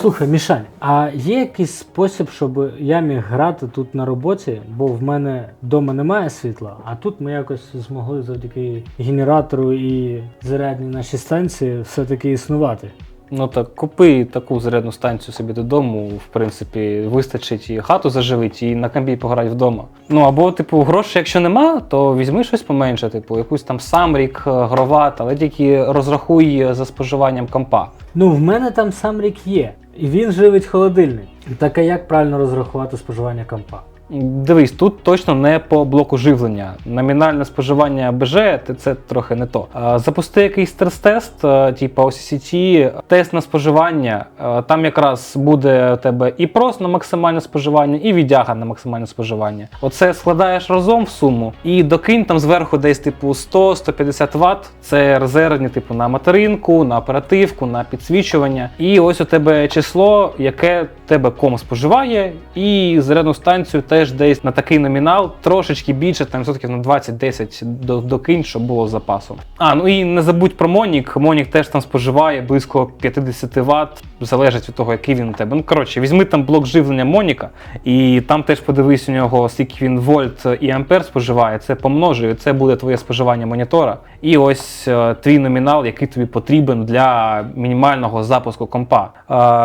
Слухай, Мішань, а є якийсь спосіб, щоб я міг грати тут на роботі, бо в мене вдома немає світла, а тут ми якось змогли завдяки генератору і зарядній нашій станції все-таки існувати. Ну так, купи таку зарядну станцію собі додому, в принципі, вистачить і хату заживити, і на камбі пограти вдома. Ну або, типу, грошей, якщо нема, то візьми щось поменше, типу, якусь там самрік, е, гроват, але тільки розрахуй за споживанням компа. Ну, в мене там сам рік є, і він живить холодильник. Так а як правильно розрахувати споживання компа? Дивись, тут точно не по блоку живлення. Номінальне споживання БЖ це- трохи не то. Запусти якийсь стрес-тест, типу OCCT, тест на споживання. Там якраз буде у тебе і прос на максимальне споживання, і відяга на максимальне споживання. Оце складаєш разом в суму і докинь там зверху десь типу 100-150 Вт. Це резервні, типу, на материнку, на оперативку, на підсвічування. І ось у тебе число, яке тебе ком споживає, і зарядну станцію теж десь на такий номінал, трошечки більше, там відсотків на 20-10 до- докинь, щоб було з запасом. А, ну і не забудь про Монік. Монік теж там споживає близько 50 Вт, залежить від того, який він у тебе. Ну, коротше, візьми там блок живлення Моніка, і там теж подивись у нього, скільки він вольт і ампер споживає, це помножує, це буде твоє споживання монітора. І ось е, твій номінал, який тобі потрібен для мінімального запуску компа.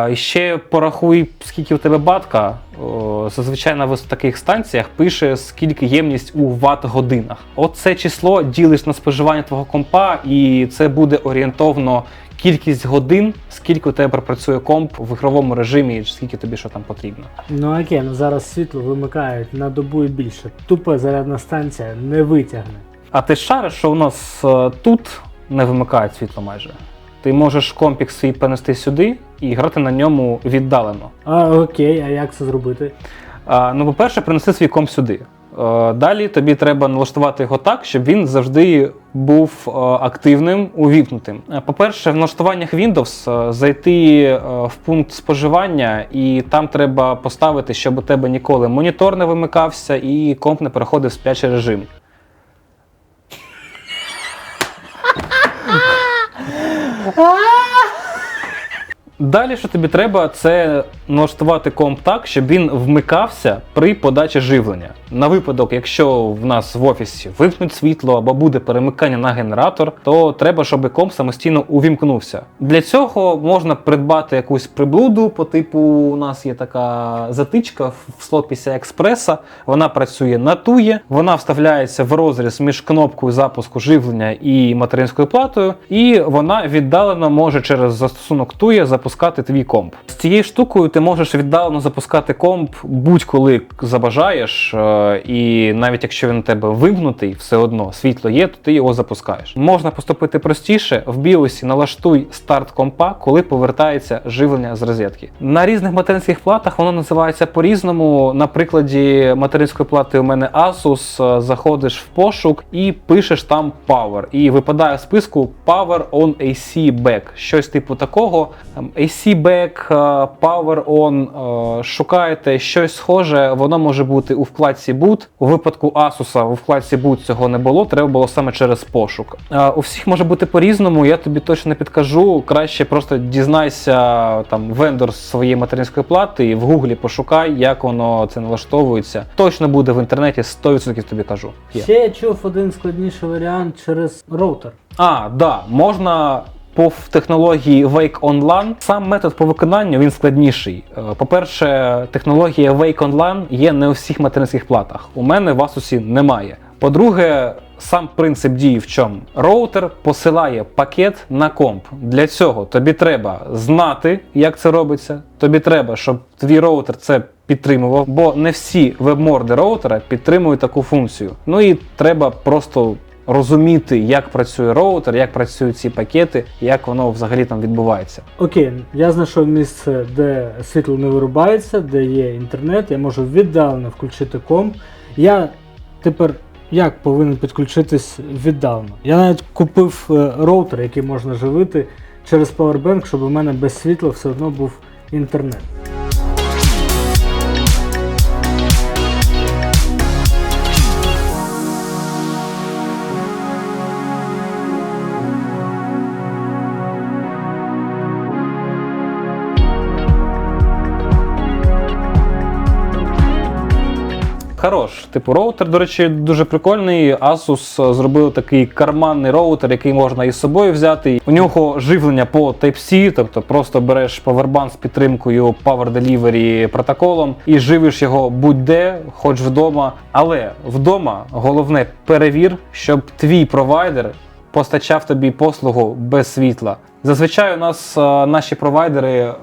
Е, ще порахуй, скільки у тебе батка. Зазвичай на ось таких станціях пише, скільки ємність у ватт-годинах. Оце число ділиш на споживання твого компа, і це буде орієнтовно кількість годин, скільки у тебе пропрацює комп в ігровому режимі, і скільки тобі що там потрібно. Ну окей, ну зараз світло вимикають на добу і більше. Тупа зарядна станція не витягне. А ти шариш, що у нас е, тут не вимикають світло майже. Ти можеш компік свій перенести сюди і грати на ньому віддалено. А окей, а як це зробити? Ну, по-перше, принеси свій комп сюди. Е, Далі тобі треба налаштувати його так, щоб він завжди був е, активним, увімкнутим. Е, По-перше, в налаштуваннях Windows зайти в пункт споживання, і там треба поставити, щоб у тебе ніколи монітор не вимикався і комп не переходив в сплячий режим. Далі, що тобі треба, це налаштувати комп так, щоб він вмикався при подачі живлення. На випадок, якщо в нас в офісі вимкнуть світло або буде перемикання на генератор, то треба, щоб комп самостійно увімкнувся. Для цього можна придбати якусь приблуду по типу, у нас є така затичка в слот PCI експреса. Вона працює на тує, вона вставляється в розріз між кнопкою запуску живлення і материнською платою, і вона віддалено може через застосунок тує запускати твій комп. З цією штукою ти можеш віддалено запускати комп будь-коли забажаєш, е, і навіть якщо він у тебе вимкнутий, все одно світло є, то ти його запускаєш. Можна поступити простіше. В біосі налаштуй старт компа, коли повертається живлення з розетки. На різних материнських платах воно називається по-різному. На прикладі материнської плати у мене Asus, е, заходиш в пошук і пишеш там Power. І випадає в списку Power on AC Back. Щось типу такого. Там AC Back, е, Power On. е, Шукаєте щось схоже, воно може бути у вкладці Boot. У випадку Asus у вкладці Boot цього не було, треба було саме через пошук. Е, У всіх може бути по-різному, я тобі точно не підкажу. Краще просто дізнайся там вендор своєї материнської плати і в гуглі пошукай, як воно це налаштовується. Точно буде в інтернеті 100% тобі кажу. Є. Ще я чув один складніший варіант через роутер. А, да, можна по технології Wake On LAN. Сам метод по виконанню він складніший. Е, По-перше, технологія Wake On LAN є не у всіх материнських платах. У мене в Asus немає. По-друге, сам принцип дії в чому? Роутер посилає пакет на комп. Для цього тобі треба знати, як це робиться. Тобі треба, щоб твій роутер це підтримував, бо не всі вебморди роутера підтримують таку функцію. Ну і треба просто розуміти, як працює роутер, як працюють ці пакети, як воно взагалі там відбувається. Окей, я знайшов місце, де світло не вирубається, де є інтернет, я можу віддалено включити комп. Я тепер як повинен підключитись віддалено? Я навіть купив е, роутер, який можна живити через Powerbank, щоб у мене без світла все одно був інтернет. Хорош. Типу, роутер, до речі, дуже прикольний. Asus е, зробив такий карманний роутер, який можна із собою взяти. У нього живлення по Type-C, тобто просто береш павербанк з підтримкою Power Delivery протоколом і живиш його будь-де, хоч вдома. Але вдома головне перевір, щоб твій провайдер постачав тобі послугу без світла. Зазвичай у нас е, наші провайдери е,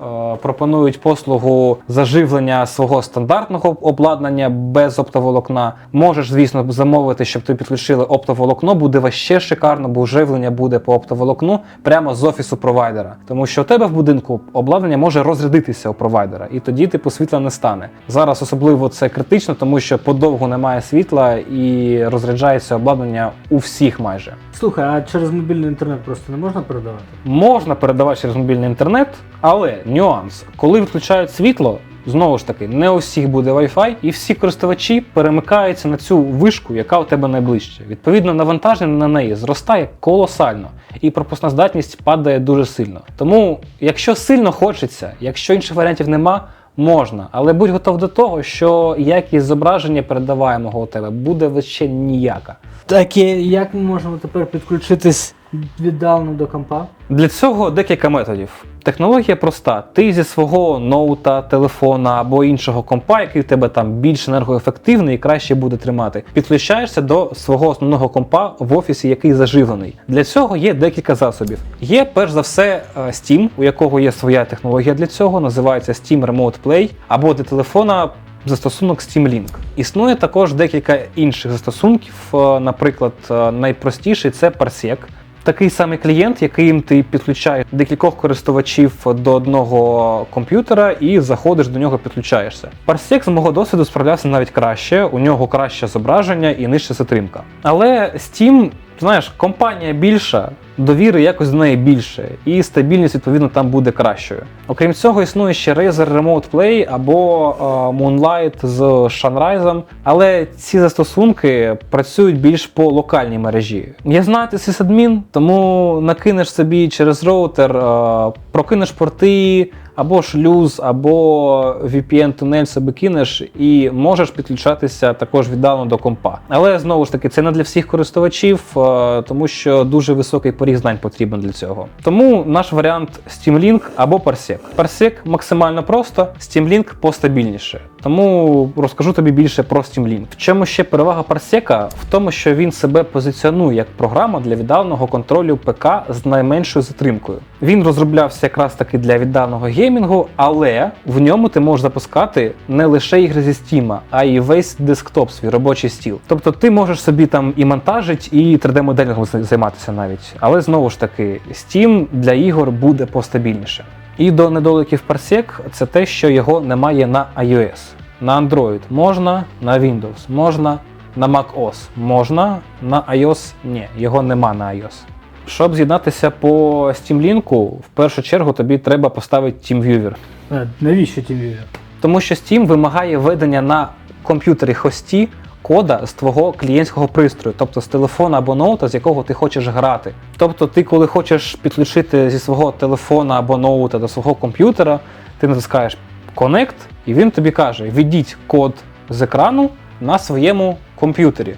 пропонують послугу заживлення свого стандартного обладнання без оптоволокна. Можеш, звісно, замовити, щоб тобі підключили оптоволокно, буде ваще шикарно, бо живлення буде по оптоволокну прямо з офісу провайдера. Тому що у тебе в будинку обладнання може розрядитися у провайдера, і тоді типу світла не стане. Зараз особливо це критично, тому що подовго немає світла і розряджається обладнання у всіх майже. Слухай, а через мобільний інтернет просто не можна передавати? Можна передавати через мобільний інтернет, але нюанс, коли відключають світло, знову ж таки, не у всіх буде Wi-Fi, і всі користувачі перемикаються на цю вишку, яка у тебе найближче. Відповідно, навантаження на неї зростає колосально, і пропускна здатність падає дуже сильно. Тому, якщо сильно хочеться, якщо інших варіантів нема. Можна, але будь готов до того, що якість зображення передаваємого у тебе буде вообще ніяка. Так як ми можемо тепер підключитись віддалено до компа? Для цього декілька методів. Технологія проста. Ти зі свого ноута, телефона або іншого компа, який в тебе там більш енергоефективний і краще буде тримати, підключаєшся до свого основного компа в офісі, який заживлений. Для цього є декілька засобів. Є перш за все е, Steam, у якого є своя технологія для цього, називається Steam Remote Play, або для телефона. Застосунок Steam Link. Існує також декілька інших застосунків. Е, Наприклад, е, найпростіший це Parsec. Такий самий клієнт, яким ти підключаєш декількох користувачів до одного комп'ютера і заходиш до нього, підключаєшся. Parsec з мого досвіду справлявся навіть краще, у нього краще зображення і нижча затримка. Але Steam, знаєш, компанія більша, довіри якось до неї більше, і стабільність відповідно там буде кращою. Окрім цього, існує ще Razer Remote Play або е, Moonlight з Sunrise, але ці застосунки працюють більш по локальній мережі. Я знаю, ти сисадмін, тому накинеш собі через роутер, е, прокинеш порти. Або шлюз, або VPN-тунель собі кинеш і можеш підключатися також віддалено до компа. Але знову ж таки, це не для всіх користувачів, е, тому що дуже високий поріг знань потрібен для цього. Тому наш варіант Steam Link або Parsec. Parsec максимально просто, Steam Link постабільніше. Тому розкажу тобі більше про Steam Link. В чому ще перевага Parsec? В тому, що він себе позиціонує як програма для віддаленого контролю ПК з найменшою затримкою. Він розроблявся якраз таки для віддаленого геймінгу, але в ньому ти можеш запускати не лише ігри зі Steam, а й весь десктоп, свій робочий стіл. Тобто ти можеш собі там і монтажить, і 3D-моделінгом займатися навіть. Але знову ж таки, Steam для ігор буде постабільніше. І до недоліків Parsec це те, що його немає на iOS. На Android можна, на Windows можна, на macOS можна, на iOS ні, його нема на iOS. Щоб з'єднатися по Steam Link, в першу чергу тобі треба поставити TeamViewer. Е, навіщо TeamViewer? Тому що Steam вимагає введення на комп'ютері хості кода з твого клієнтського пристрою, тобто з телефона або ноута, з якого ти хочеш грати. Тобто, ти, коли хочеш підключити зі свого телефона або ноута до свого комп'ютера, ти натискаєш Connect, і він тобі каже: введіть код з екрану на своєму комп'ютері.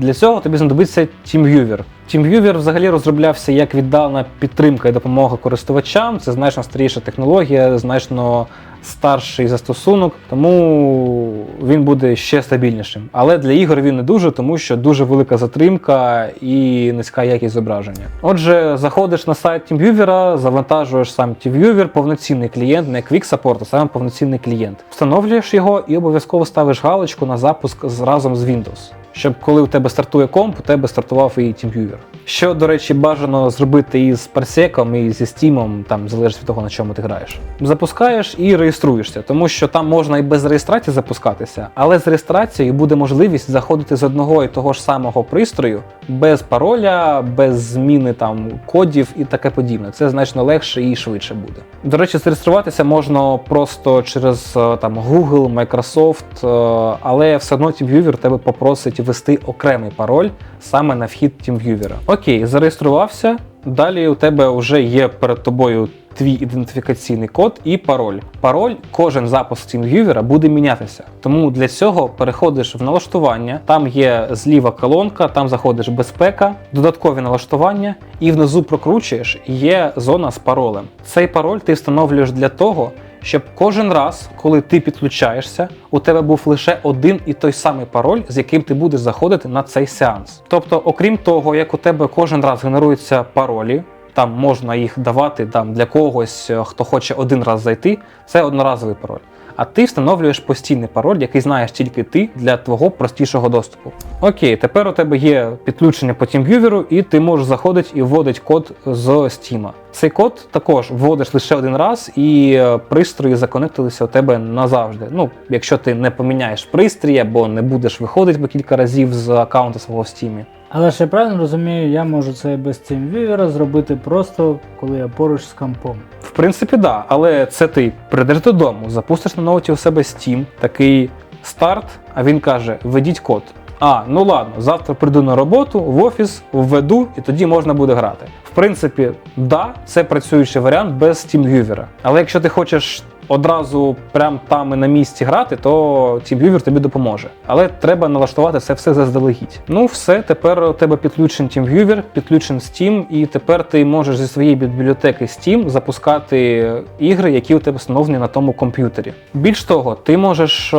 Для цього тобі знадобиться TeamViewer. TeamViewer взагалі розроблявся як віддалена підтримка і допомога користувачам. Це значно старіша технологія, значно старший застосунок, тому він буде ще стабільнішим. Але для ігор він не дуже, тому що дуже велика затримка і низька якість зображення. Отже, заходиш на сайт TeamViewer, завантажуєш сам TeamViewer, повноцінний клієнт, не Quick Support, а саме повноцінний клієнт. Встановлюєш його і обов'язково ставиш галочку на запуск разом з Windows. Щоб коли у тебе стартує комп, у тебе стартував і TeamViewer. Що, до речі, бажано зробити із Parsec, і зі Steam, там залежить від того, на чому ти граєш. Запускаєш і реєструєшся, тому що там можна і без реєстрації запускатися, але з реєстрацією буде можливість заходити з одного і того ж самого пристрою без пароля, без зміни там кодів і таке подібне. Це значно легше і швидше буде. До речі, зареєструватися можна просто через е, там Google, Microsoft, е, але все одно TeamViewer тебе попросить ввести окремий пароль саме на вхід TeamViewer. Окей, зареєструвався. Далі у тебе вже є перед тобою твій ідентифікаційний код і пароль. Пароль кожен запуск TeamViewer буде мінятися. Тому для цього переходиш в налаштування. Там є зліва колонка, там заходиш безпека, додаткові налаштування, і внизу прокручуєш. Є зона з паролем. Цей пароль ти встановлюєш для того. Щоб кожен раз, коли ти підключаєшся, у тебе був лише один і той самий пароль, з яким ти будеш заходити на цей сеанс. Тобто, окрім того, як у тебе кожен раз генеруються паролі, там можна їх давати там, для когось, е, хто хоче один раз зайти, це одноразовий пароль. А ти встановлюєш постійний пароль, який знаєш тільки ти для твого простішого доступу. Окей, тепер у тебе є підключення по TeamViewer, і ти можеш заходити і вводити код з Steam. Цей код також вводиш лише один раз, і е, пристрої законектилися у тебе назавжди. Ну, якщо ти не поміняєш пристрій або не будеш виходити по кілька разів з аккаунту свого в Steam. Але ж я правильно розумію, я можу це без TeamViewer зробити просто коли я поруч з компом. В принципі, да, але це ти прийдеш додому, запустиш на ноуті у себе Steam, такий старт, а він каже: введіть код. А, ну ладно, завтра прийду на роботу, в офіс, введу, і тоді можна буде грати. В принципі, да, це працюючий варіант без TeamViewer. Але якщо ти хочеш одразу прям там і на місці грати, то TeamViewer тобі допоможе. Але треба налаштувати це все заздалегідь. Ну, все, тепер у тебе підключен TeamViewer, підключен Steam, і тепер ти можеш зі своєї бібліотеки Steam запускати ігри, які у тебе встановлені на тому комп'ютері. Більш того, ти можеш е,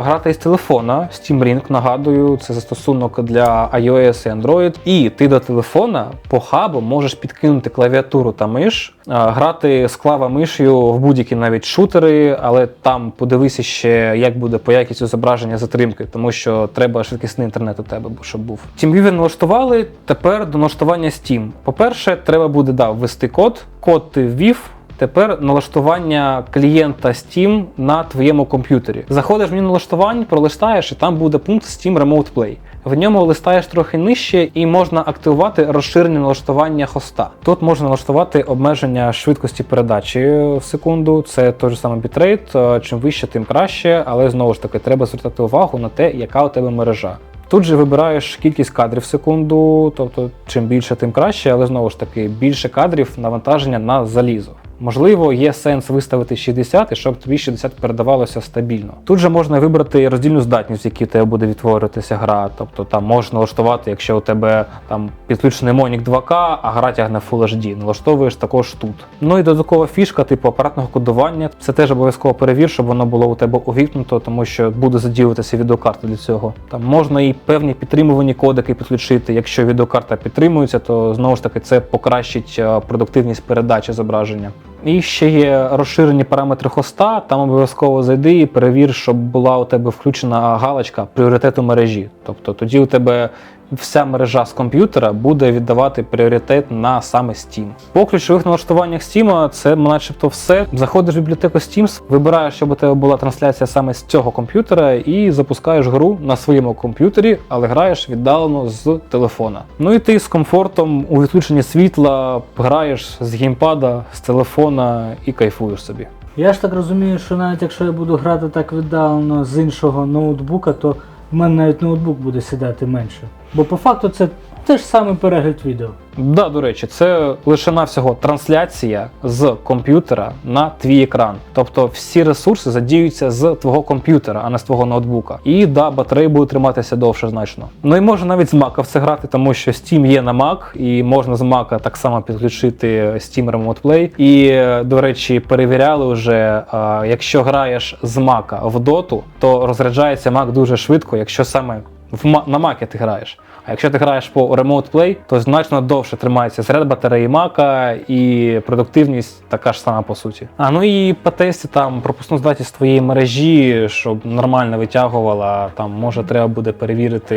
грати із телефона Steam Ring, нагадую, це застосунок для iOS і Android. І ти до телефона по хабу можеш підкинути клавіатуру та миш, е, грати з клава миш'ю в будь-які навіть шутери, але там подивися ще, як буде по якістю зображення затримки, тому що треба швидкісний інтернет у тебе, щоб був. TeamViewer налаштували. Тепер до налаштування Steam. По-перше, треба буде да, ввести код. Код ти ввів. Тепер налаштування клієнта Steam на твоєму комп'ютері. Заходиш в меню налаштувань, пролистаєш, і там буде пункт Steam Remote Play. В ньому листаєш трохи нижче і можна активувати розширені налаштування хоста. Тут можна налаштувати обмеження швидкості передачі в секунду. Це той же самий бітрейт. е, Чим вище, тим краще, але знову ж таки треба звертати увагу на те, яка у тебе мережа. Тут же вибираєш кількість кадрів в секунду, тобто чим більше, тим краще, але знову ж таки більше кадрів навантаження на залізо. Можливо, є сенс виставити 60, щоб тобі 60 передавалося стабільно. Тут же можна вибрати роздільну здатність, в якій тебе буде відтворюватися гра. Тобто там можна налаштувати, якщо у тебе там підключений Monік 2К, а гра тягне Full HD. Налаштовуєш також тут. Ну і додаткова фішка, типу апаратного кодування. Це теж обов'язково перевір, щоб воно було у тебе увімкнуто, тому що буде задіюватися відеокарта для цього. Там можна і певні підтримувані кодики підключити. Якщо відеокарта підтримується, то знову ж таки це покращить е, продуктивність передачі зображення. І ще є розширені параметри хоста. Там обов'язково зайди і перевір, щоб була у тебе включена галочка пріоритету мережі. Тобто тоді у тебе вся мережа з комп'ютера буде віддавати пріоритет на саме Steam. По ключових налаштуваннях Steam це начебто все. Заходиш в бібліотеку Steam, вибираєш, щоб у тебе була трансляція саме з цього комп'ютера, і запускаєш гру на своєму комп'ютері, але граєш віддалено з телефона. Ну і ти з комфортом у відключенні світла граєш з геймпада, з телефона і кайфуєш собі. Я ж так розумію, що навіть якщо я буду грати так віддалено з іншого ноутбука, то в мене навіть ноутбук буде сідати менше. Бо по факту це те ж саме перегляд відео. Да, до речі, це лише навсього трансляція з комп'ютера на твій екран. Тобто всі ресурси задіються з твого комп'ютера, а не з твого ноутбука. І да, батареї будуть триматися довше значно. Ну і можна навіть з Mac в це грати, тому що Steam є на Mac, і можна з Mac так само підключити Steam Remote Play. І, до речі, перевіряли вже, якщо граєш з Mac в Dota, то розряджається Mac дуже швидко, якщо саме на Mac ти граєш. А якщо ти граєш по Remote Play, то значно довше тримається заряд батареї Мака і продуктивність така ж сама по суті. А ну і по тесті там пропускну здатність твоєї мережі, щоб нормально витягувала. Там може треба буде перевірити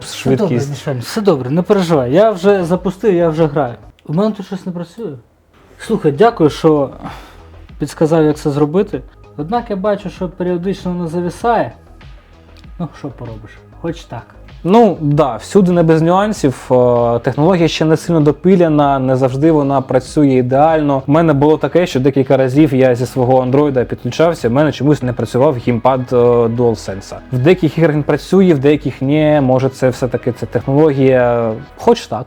Все добре, швидкість. Все добре, не переживай. Я вже запустив, я вже граю. У мене тут щось не працює. Слухай, дякую, що підсказав, як це зробити. Однак я бачу, що періодично воно зависає. Ну, що поробиш? Хоч так. Ну да, всюди не без нюансів. Е, Технологія ще не сильно допиляна, не завжди вона працює ідеально. У мене було таке, що декілька разів я зі свого андроїда підключався, в мене чомусь не працював гімпад е, DualSense. В деяких іграх він працює, в деяких ні. Може, це все таки це технологія, хоч так.